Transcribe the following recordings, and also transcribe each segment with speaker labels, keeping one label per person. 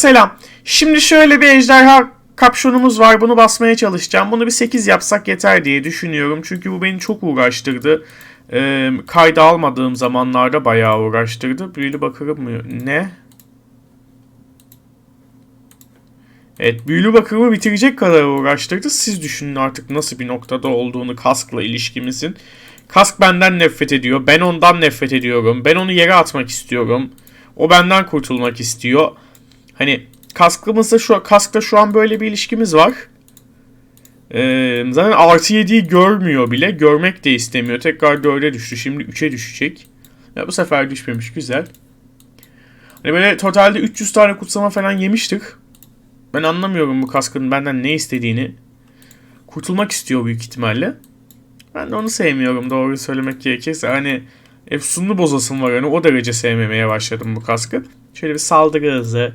Speaker 1: Selam. Şimdi şöyle bir ejderha kapşonumuz var. Bunu basmaya çalışacağım. Bunu bir 8 yapsak yeter diye düşünüyorum. Çünkü bu beni çok uğraştırdı. Ee, kayda almadığım zamanlarda bayağı uğraştırdı. Büyülü bakırım mı? Ne? Evet büyülü bakırımı bitirecek kadar uğraştırdı. Siz düşünün artık nasıl bir noktada olduğunu kaskla ilişkimizin. Kask benden nefret ediyor. Ben ondan nefret ediyorum. Ben onu yere atmak istiyorum. O benden kurtulmak istiyor. Hani kaskımızda şu kaskta şu an böyle bir ilişkimiz var. Ee, zaten artı 7'yi görmüyor bile. Görmek de istemiyor. Tekrar 4'e düştü. Şimdi 3'e düşecek. Ya bu sefer düşmemiş. Güzel. Hani böyle totalde 300 tane kutsama falan yemiştik. Ben anlamıyorum bu kaskın benden ne istediğini. Kurtulmak istiyor büyük ihtimalle. Ben de onu sevmiyorum doğru söylemek gerekirse. Hani efsunlu bozasım var hani o derece sevmemeye başladım bu kaskı. Şöyle bir saldırı hızı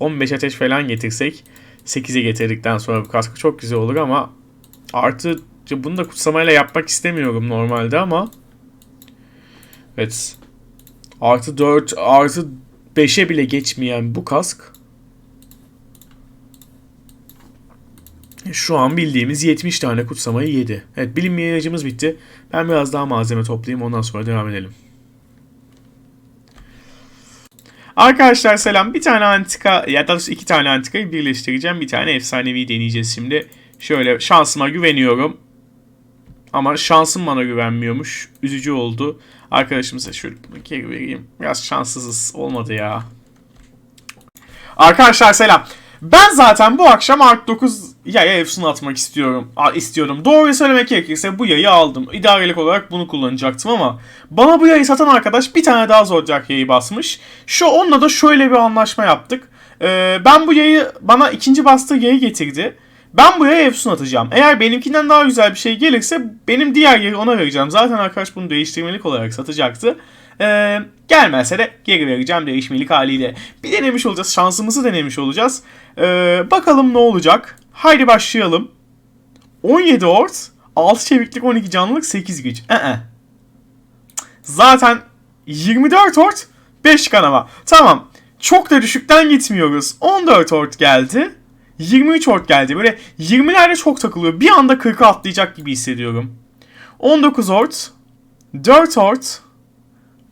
Speaker 1: 15 ateş falan getirsek 8'e getirdikten sonra bu kaskı çok güzel olur ama artı bunu da kutsamayla yapmak istemiyorum normalde ama evet artı 4 artı 5'e bile geçmeyen bu kask Şu an bildiğimiz 70 tane kutsamayı yedi. Evet bilim ilacımız bitti. Ben biraz daha malzeme toplayayım ondan sonra devam edelim. Arkadaşlar selam. Bir tane antika ya da iki tane antikayı birleştireceğim. Bir tane efsanevi deneyeceğiz şimdi. Şöyle şansıma güveniyorum. Ama şansım bana güvenmiyormuş. Üzücü oldu. Arkadaşımıza şöyle geri vereyim. Biraz şanssızız. Olmadı ya. Arkadaşlar selam. Ben zaten bu akşam Art 9 yaya efsunu atmak istiyorum. A, istiyorum. Doğruyu söylemek gerekirse bu yayı aldım. İdarelik olarak bunu kullanacaktım ama bana bu yayı satan arkadaş bir tane daha Zodiac yayı basmış. Şu onunla da şöyle bir anlaşma yaptık. Ee, ben bu yayı bana ikinci bastığı yayı getirdi. Ben bu yaya efsun atacağım. Eğer benimkinden daha güzel bir şey gelirse benim diğer yeri ona vereceğim. Zaten arkadaş bunu değiştirmelik olarak satacaktı. Ee, gelmezse de geri vereceğim değişmelik haliyle. Bir denemiş olacağız. Şansımızı denemiş olacağız. Ee, bakalım ne olacak. Haydi başlayalım. 17 ort, 6 çeviklik, 12 canlılık, 8 güç. Ee. Zaten 24 ort, 5 kanama. Tamam. Çok da düşükten gitmiyoruz. 14 ort geldi. 23 ort geldi. Böyle 20'lerde çok takılıyor. Bir anda 40'a atlayacak gibi hissediyorum. 19 ort, 4 ort,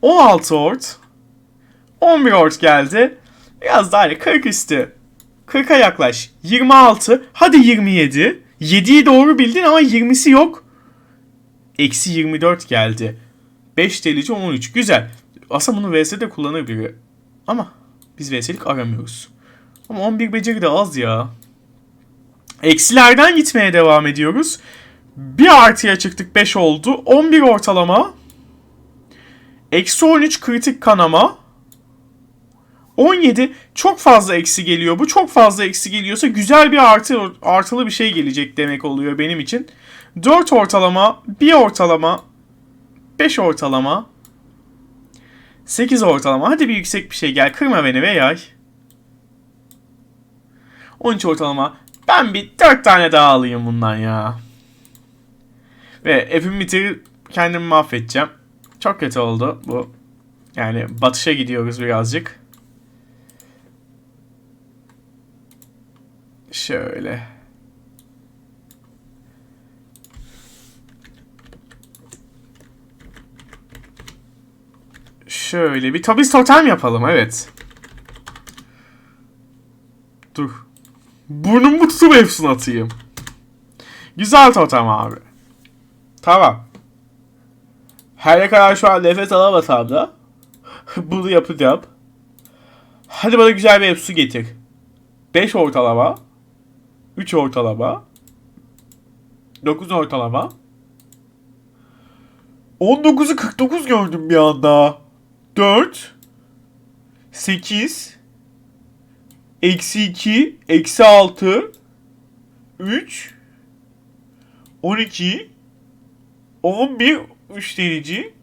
Speaker 1: 16 ort, 11 ort geldi. Biraz daha hani 40 üstü. 40'a yaklaş. 26. Hadi 27. 7'yi doğru bildin ama 20'si yok. Eksi 24 geldi. 5 delici 13. Güzel. Aslında bunu VS'de kullanır biri. Ama biz VS'lik aramıyoruz. Ama 11 beceri de az ya. Eksilerden gitmeye devam ediyoruz. Bir artıya çıktık 5 oldu. 11 ortalama. Eksi 13 kritik kanama. 17 çok fazla eksi geliyor. Bu çok fazla eksi geliyorsa güzel bir artı artılı bir şey gelecek demek oluyor benim için. 4 ortalama, 1 ortalama, 5 ortalama, 8 ortalama. Hadi bir yüksek bir şey gel. Kırma beni ve yay. 13 ortalama. Ben bir 4 tane daha alayım bundan ya. Ve hepimi bitirip kendimi mahvedeceğim. Çok kötü oldu bu. Yani batışa gidiyoruz birazcık. Şöyle. Şöyle bir tabi totem yapalım evet. Dur. Burnumu tutup hepsini atayım. Güzel totem abi. Tamam. Her ne kadar şu an nefes alamasam da bunu yapacağım. Hadi bana güzel bir hepsi getir. 5 ortalama. 3 ortalama. 9 ortalama. 19'u 49 gördüm bir anda. 4 8 Eksi 2 Eksi 6 3 12 11 3 delici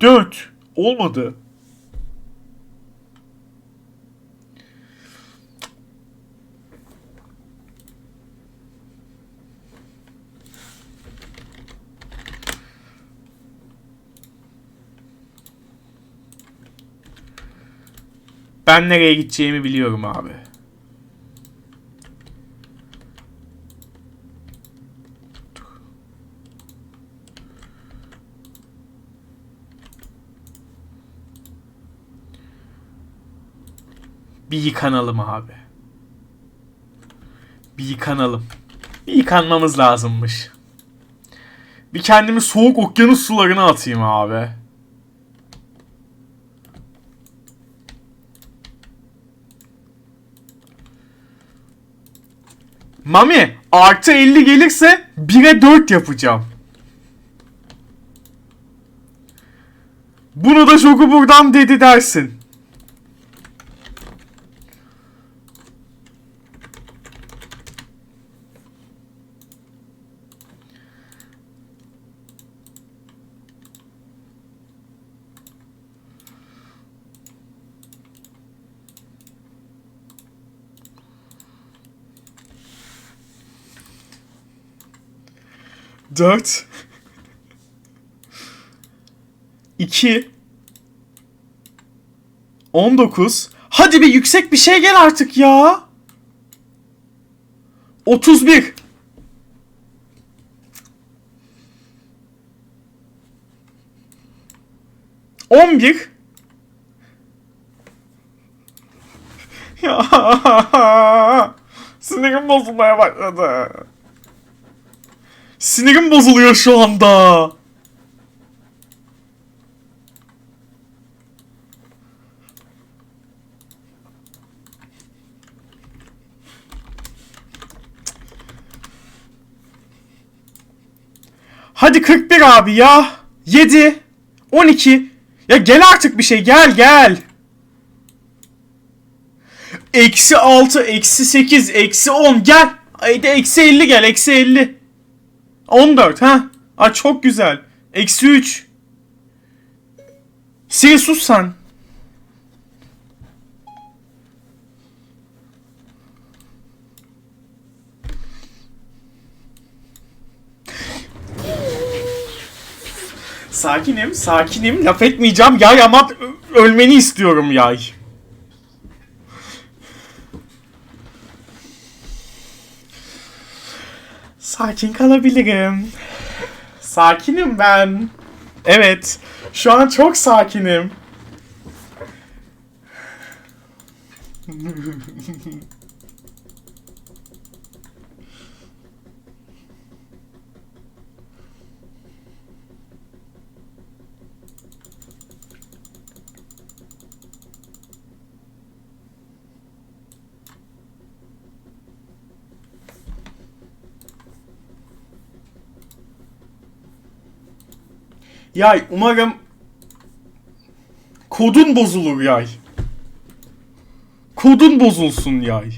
Speaker 1: 4 olmadı. Ben nereye gideceğimi biliyorum abi. Bir yıkanalım abi. Bir yıkanalım. Bir yıkanmamız lazımmış. Bir kendimi soğuk okyanus sularına atayım abi. Mami artı 50 gelirse 1'e 4 yapacağım. Bunu da şoku buradan dedi dersin. Dört. İki. On dokuz. Hadi bir yüksek bir şey gel artık ya. Otuz bir. On bir. Ya. Sinirim bozulmaya başladı. Sinirim bozuluyor şu anda. Hadi 41 abi ya. 7. 12. Ya gel artık bir şey gel gel. Eksi 6, eksi 8, eksi 10 gel. Haydi eksi 50 gel eksi 50. 14 ha. Aa çok güzel. Eksi 3. Sil sus sen. Sakinim, sakinim. Laf etmeyeceğim. Yay ama ölmeni istiyorum yay. Sakin kalabilirim. Sakinim ben. Evet. Şu an çok sakinim. Yay umarım kodun bozulur yay. Kodun bozulsun yay.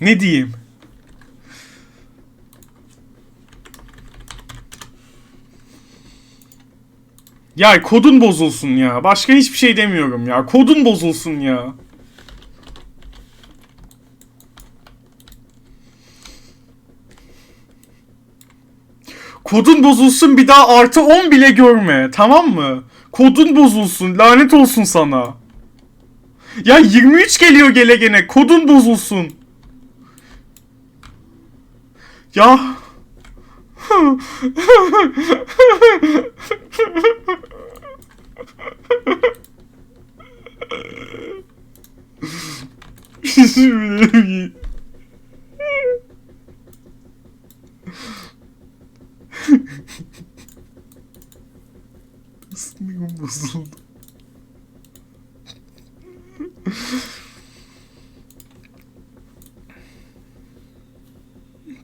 Speaker 1: Ne diyeyim? Ya kodun bozulsun ya. Başka hiçbir şey demiyorum ya. Kodun bozulsun ya. Kodun bozulsun bir daha artı 10 bile görme. Tamam mı? Kodun bozulsun. Lanet olsun sana. Ya 23 geliyor gele gene. Kodun bozulsun. Ya. Sinirim bozuldu.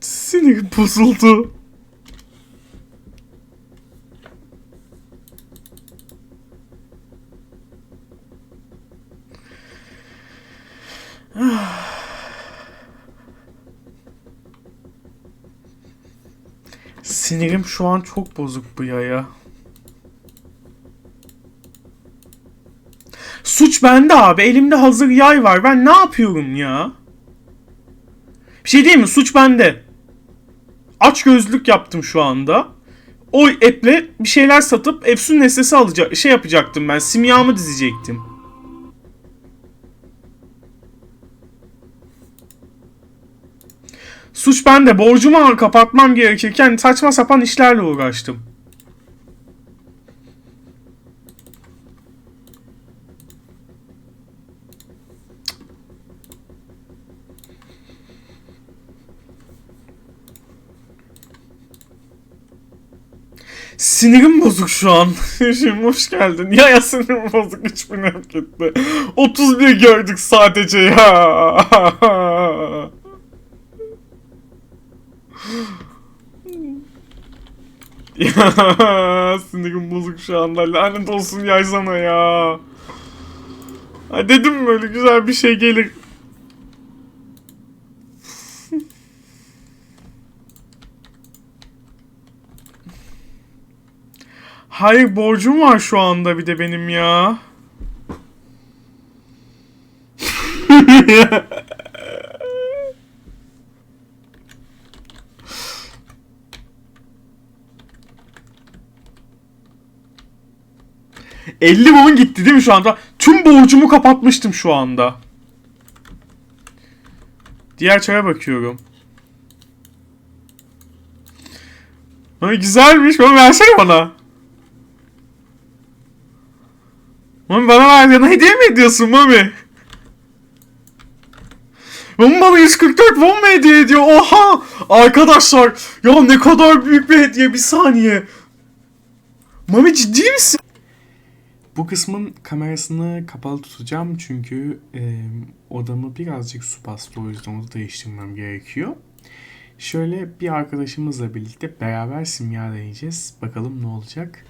Speaker 1: Sinirim bozuldu. Sinirim şu an çok bozuk bu yaya. Suç bende abi. Elimde hazır yay var. Ben ne yapıyorum ya? Bir şey değil mi? Suç bende. Aç gözlük yaptım şu anda. o eple bir şeyler satıp Efsun nesnesi alacak şey yapacaktım ben. Simyamı dizecektim. Suç bende. Borcumu kapatmam gerekirken saçma sapan işlerle uğraştım. Sinirim bozuk şu an. Şimdi hoş geldin. Ya ya sinirim bozuk 3000 hak etti. 31 gördük sadece ya. ya sinirim bozuk şu anda. Lanet olsun yay sana ya. Ha, dedim böyle güzel bir şey gelir. Hayır borcum var şu anda bir de benim ya. ...50 won gitti değil mi şu anda? Tüm borcumu kapatmıştım şu anda. Diğer çaya bakıyorum. Ay güzelmiş. Bana versene bana. Mami bana ver yana hediye mi ediyorsun Mami? Mami bana 144 won mu hediye ediyor? Oha! Arkadaşlar ya ne kadar büyük bir hediye bir saniye. Mami ciddi misin? Bu kısmın kamerasını kapalı tutacağım çünkü e, odamı birazcık su bastı o yüzden onu değiştirmem gerekiyor. Şöyle bir arkadaşımızla birlikte beraber simya deneyeceğiz. Bakalım ne olacak.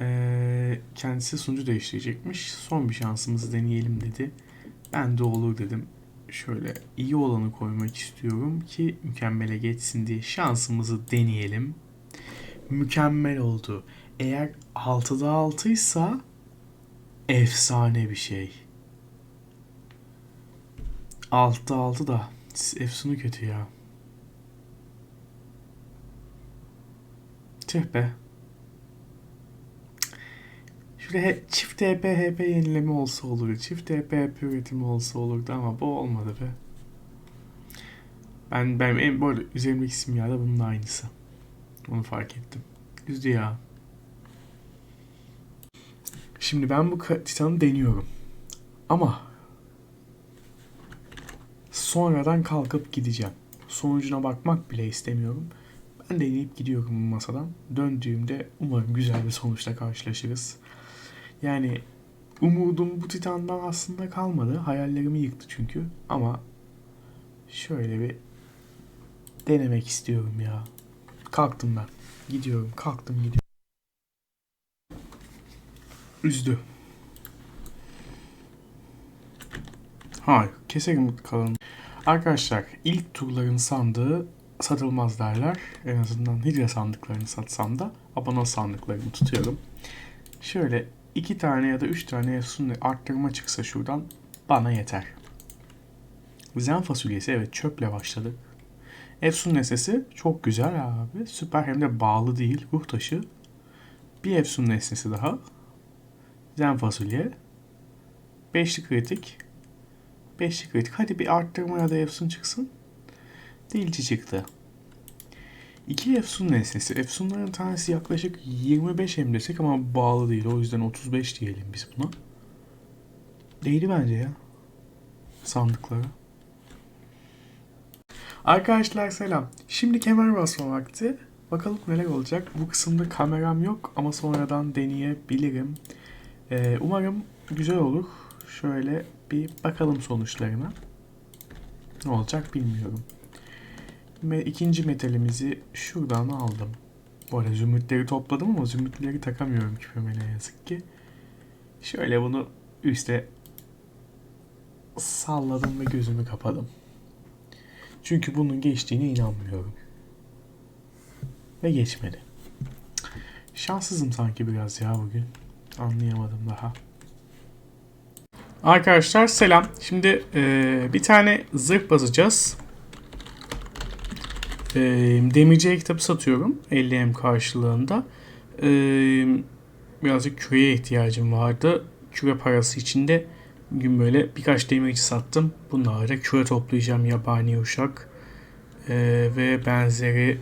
Speaker 1: Ee, kendisi sunucu değiştirecekmiş. Son bir şansımızı deneyelim dedi. Ben de olur dedim. Şöyle iyi olanı koymak istiyorum ki mükemmele geçsin diye şansımızı deneyelim. Mükemmel oldu. Eğer 6'da 6 ise efsane bir şey. 6'da 6 da Efsun'u kötü ya. Tüh be. Şöyle çift TP HP yenileme olsa olur. Çift TP HP üretimi olsa olurdu ama bu olmadı be. Ben ben en bu arada üzerimdeki simya da bunun aynısı. Onu fark ettim. Üzdü ya. Şimdi ben bu titanı deniyorum. Ama sonradan kalkıp gideceğim. Sonucuna bakmak bile istemiyorum. Ben deneyip gidiyorum masadan. Döndüğümde umarım güzel bir sonuçla karşılaşırız. Yani umudum bu Titan'dan aslında kalmadı. Hayallerimi yıktı çünkü. Ama şöyle bir denemek istiyorum ya. Kalktım ben. Gidiyorum. Kalktım gidiyorum. Üzdü. Hayır. Keserim kalanı. Arkadaşlar ilk turların sandığı satılmaz derler. En azından hidre sandıklarını satsam da abone sandıklarını tutuyorum. Şöyle iki tane ya da üç tane efsun arttırma çıksa şuradan bana yeter. Zen fasulyesi evet çöple başladık. Efsun nesnesi çok güzel abi. Süper hem de bağlı değil. Ruh taşı. Bir Efsun nesnesi daha. Zen fasulye. Beşli kritik. Beşli kritik. Hadi bir arttırma ya da Efsun çıksın. Dilci çıktı. İki Efsun nesnesi. Efsunların tanesi yaklaşık 25 hem desek ama bağlı değil. O yüzden 35 diyelim biz buna. Değdi bence ya. Sandıklara. Arkadaşlar selam. Şimdi kemer basma vakti. Bakalım neler olacak. Bu kısımda kameram yok ama sonradan deneyebilirim. Ee, umarım güzel olur. Şöyle bir bakalım sonuçlarına. Ne olacak bilmiyorum. Ve ikinci metalimizi şuradan aldım. Bu arada zümrütleri topladım ama zümrütleri takamıyorum küpeme ne yazık ki. Şöyle bunu üste salladım ve gözümü kapadım. Çünkü bunun geçtiğine inanmıyorum. Ve geçmedi. Şanssızım sanki biraz ya bugün. Anlayamadım daha. Arkadaşlar selam. Şimdi eee, bir tane zırh basacağız. E, demirciye kitabı satıyorum 50M karşılığında. E, birazcık küreye ihtiyacım vardı. Küre parası için de bugün böyle birkaç demirci sattım. Bunlarla küre toplayacağım yabani uşak e, ve benzeri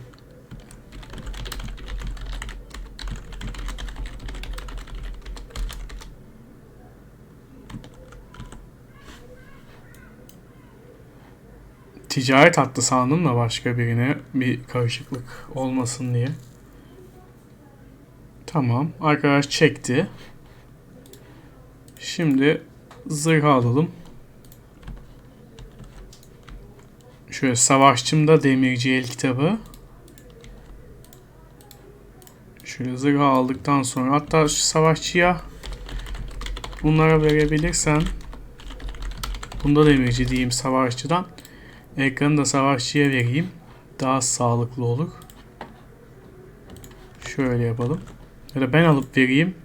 Speaker 1: ticaret hattı sandım da başka birine bir karışıklık olmasın diye. Tamam. Arkadaş çekti. Şimdi zırh alalım. Şöyle savaşçımda demirci el kitabı. Şöyle zırh aldıktan sonra hatta şu savaşçıya bunlara verebilirsen bunda demirci diyeyim savaşçıdan. Ekranı da savaşçıya vereyim. Daha sağlıklı olur. Şöyle yapalım. Ya da ben alıp vereyim.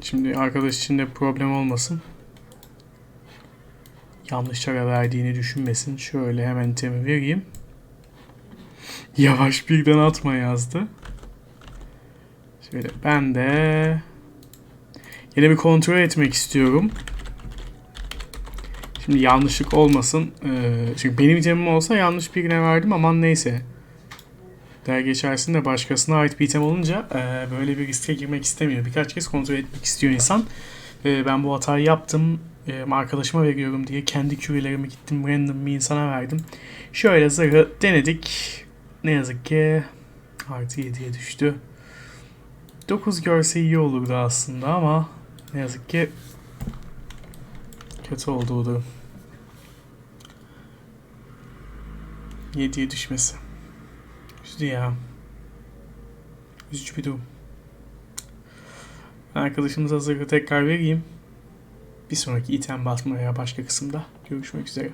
Speaker 1: Şimdi arkadaş için de problem olmasın. Yanlış çara verdiğini düşünmesin. Şöyle hemen temi vereyim. Yavaş birden atma yazdı. Şöyle ben de yine bir kontrol etmek istiyorum. Şimdi yanlışlık olmasın. Ee, çünkü benim itemim olsa yanlış birine verdim aman neyse. Der geçersinde başkasına ait bir item olunca e, böyle bir riske girmek istemiyor. Birkaç kez kontrol etmek istiyor insan. E, ben bu hatayı yaptım. E, arkadaşıma veriyorum diye kendi kürelerimi gittim random bir insana verdim. Şöyle zırhı denedik. Ne yazık ki artı 7'ye düştü. 9 görse iyi olurdu aslında ama ne yazık ki kötü oldu durum. 7'ye düşmesi. Üzdü ya. Üzücü bir durum. Ben arkadaşımıza zırhı tekrar vereyim. Bir sonraki item basmaya başka kısımda görüşmek üzere.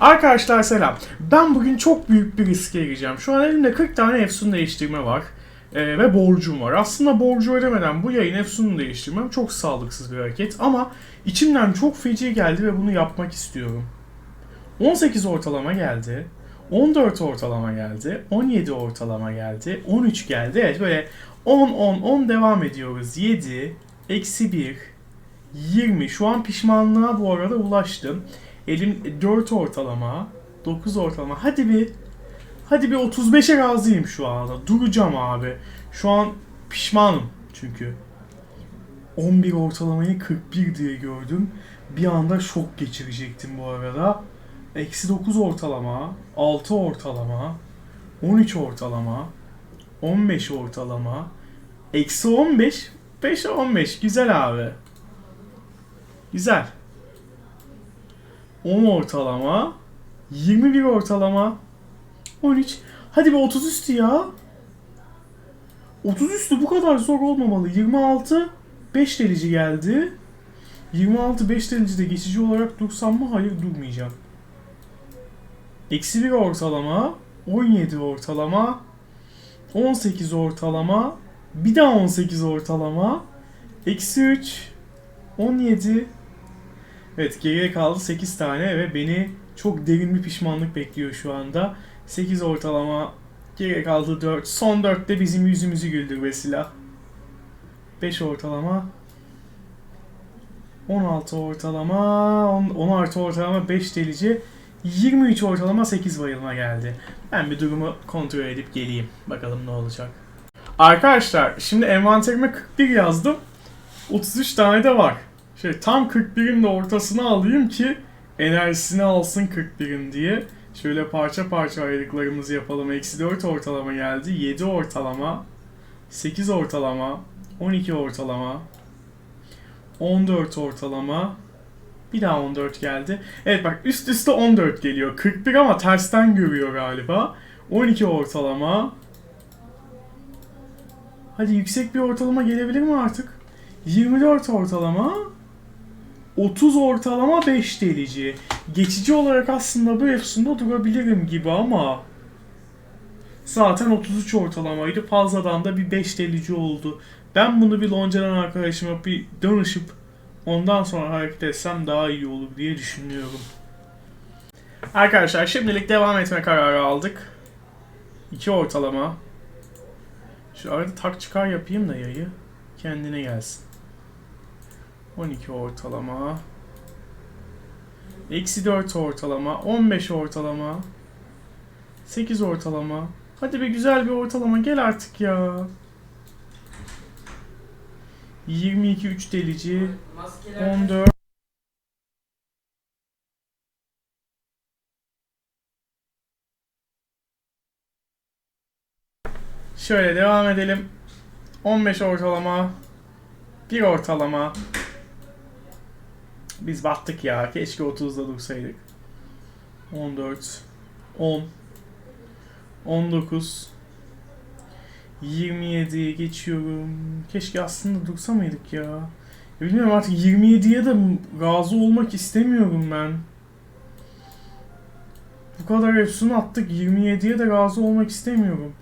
Speaker 1: Arkadaşlar selam. Ben bugün çok büyük bir riske gireceğim. Şu an elimde 40 tane Efsun değiştirme var. Ee, ve borcum var. Aslında borcu ödemeden bu yayın Efsun'u değiştirmem çok sağlıksız bir hareket. Ama içimden çok feci geldi ve bunu yapmak istiyorum. 18 ortalama geldi. 14 ortalama geldi. 17 ortalama geldi. 13 geldi. Evet böyle 10 10 10 devam ediyoruz. 7 eksi 1 20 şu an pişmanlığa bu arada ulaştım. Elim 4 ortalama 9 ortalama. Hadi bir hadi bir 35'e razıyım şu anda. Duracağım abi. Şu an pişmanım çünkü. 11 ortalamayı 41 diye gördüm. Bir anda şok geçirecektim bu arada. Eksi 9 ortalama, 6 ortalama, 13 ortalama, 15 ortalama, eksi 15, 5'e 15. Güzel abi. Güzel. 10 ortalama, 21 ortalama, 13. Hadi be 30 üstü ya. 30 üstü bu kadar zor olmamalı. 26, 5 delici geldi. 26 5 derecede geçici olarak dursam mı? Hayır durmayacağım. Eksi 1 ortalama, 17 ortalama, 18 ortalama, bir daha 18 ortalama, eksi 3, 17. Evet geriye kaldı 8 tane ve beni çok derin bir pişmanlık bekliyor şu anda. 8 ortalama, geriye kaldı 4. Son 4 de bizim yüzümüzü güldür silah. 5 ortalama, 16 ortalama, 10, 10 artı ortalama 5 delici. 23 ortalama 8 bayılma geldi. Ben bir durumu kontrol edip geleyim. Bakalım ne olacak. Arkadaşlar şimdi envanterime 41 yazdım. 33 tane de var. Şöyle tam 41'in de ortasına alayım ki enerjisini alsın 41'in diye. Şöyle parça parça ayrılıklarımızı yapalım. Eksi 4 ortalama geldi. 7 ortalama. 8 ortalama. 12 ortalama. 14 ortalama. Bir daha 14 geldi. Evet bak üst üste 14 geliyor. 41 ama tersten görüyor galiba. 12 ortalama. Hadi yüksek bir ortalama gelebilir mi artık? 24 ortalama. 30 ortalama 5 delici. Geçici olarak aslında bu efsunda durabilirim gibi ama zaten 33 ortalamaydı. Fazladan da bir 5 delici oldu. Ben bunu bir loncadan arkadaşıma bir danışıp ondan sonra hareket etsem daha iyi olur diye düşünüyorum. Arkadaşlar şimdilik devam etme kararı aldık. 2 ortalama. Şu arada tak çıkar yapayım da yayı. Kendine gelsin. 12 ortalama. Eksi 4 ortalama. 15 ortalama. 8 ortalama. Hadi bir güzel bir ortalama gel artık ya. 22 3 delici. 14 Şöyle devam edelim. 15 ortalama. 1 ortalama. Biz battık ya. Keşke 30'da dursaydık. 14 10 19 27'ye geçiyorum. Keşke aslında dursa mıydık ya? ya bilmiyorum artık 27'ye de razı olmak istemiyorum ben. Bu kadar efsun attık 27'ye de razı olmak istemiyorum.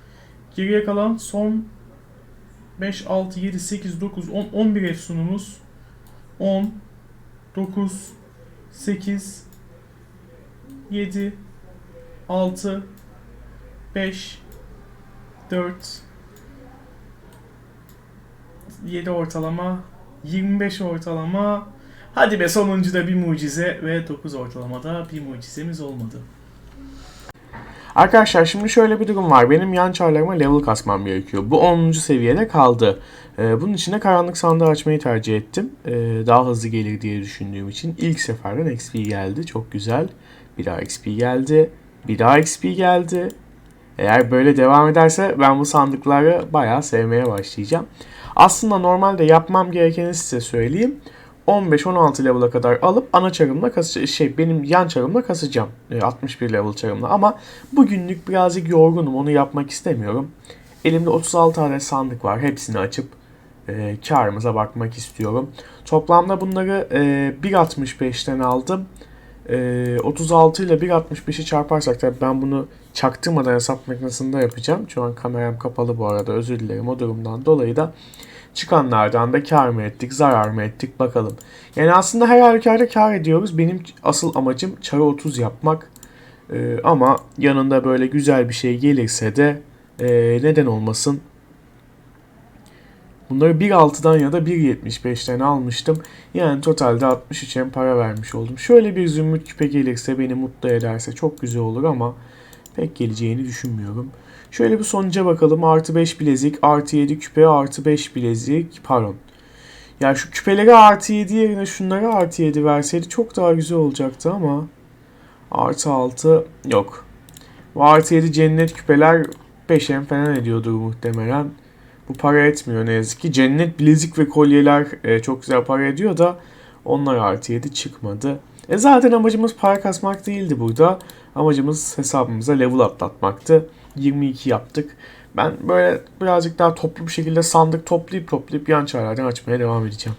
Speaker 1: Geriye kalan son 5, 6, 7, 8, 9, 10, 11 efsunumuz. 10, 9, 8, 7, 6, 5, 4, 7 ortalama, 25 ortalama. Hadi be sonuncuda bir mucize ve 9 ortalamada bir mucizemiz olmadı. Arkadaşlar şimdi şöyle bir durum var. Benim yan çarlarıma level kasmam gerekiyor. Bu 10. seviyede kaldı. Ee, bunun için de karanlık sandığı açmayı tercih ettim. Ee, daha hızlı gelir diye düşündüğüm için. ilk seferden XP geldi. Çok güzel. Bir daha XP geldi. Bir daha XP geldi. Eğer böyle devam ederse ben bu sandıkları bayağı sevmeye başlayacağım. Aslında normalde yapmam gerekeni size söyleyeyim. 15-16 level'a kadar alıp ana çarımla kasacağım. Şey benim yan çarımla kasacağım. E, 61 level çarımla. Ama bugünlük birazcık yorgunum. Onu yapmak istemiyorum. Elimde 36 adet sandık var. Hepsini açıp e, karımıza bakmak istiyorum. Toplamda bunları e, 1.65'ten aldım. E, 36 ile 1.65'i çarparsak tabii ben bunu çaktırmadan hesap makinesinde yapacağım. Şu an kameram kapalı bu arada özür dilerim o durumdan dolayı da çıkanlardan da kar mı ettik, zarar mı ettik bakalım. Yani aslında her halükarda kar ediyoruz. Benim asıl amacım çarı 30 yapmak. Ee, ama yanında böyle güzel bir şey gelirse de e, neden olmasın. Bunları 1.6'dan ya da 1.75'ten almıştım. Yani totalde 63 hem para vermiş oldum. Şöyle bir zümrüt küpe gelirse beni mutlu ederse çok güzel olur ama pek geleceğini düşünmüyorum. Şöyle bir sonuca bakalım. Artı 5 bilezik, artı 7 küpe, artı 5 bilezik. Pardon. Yani şu küpeleri artı 7 yerine şunlara artı 7 verseydi çok daha güzel olacaktı ama. Artı 6 yok. Bu artı 7 cennet küpeler 5M falan ediyordur muhtemelen. Bu para etmiyor ne yazık ki. Cennet bilezik ve kolyeler e, çok güzel para ediyor da onlar artı 7 çıkmadı. E zaten amacımız para kasmak değildi burada. Amacımız hesabımıza level atlatmaktı. 22 yaptık. Ben böyle birazcık daha toplu bir şekilde sandık toplayıp toplayıp yan çarlardan açmaya devam edeceğim.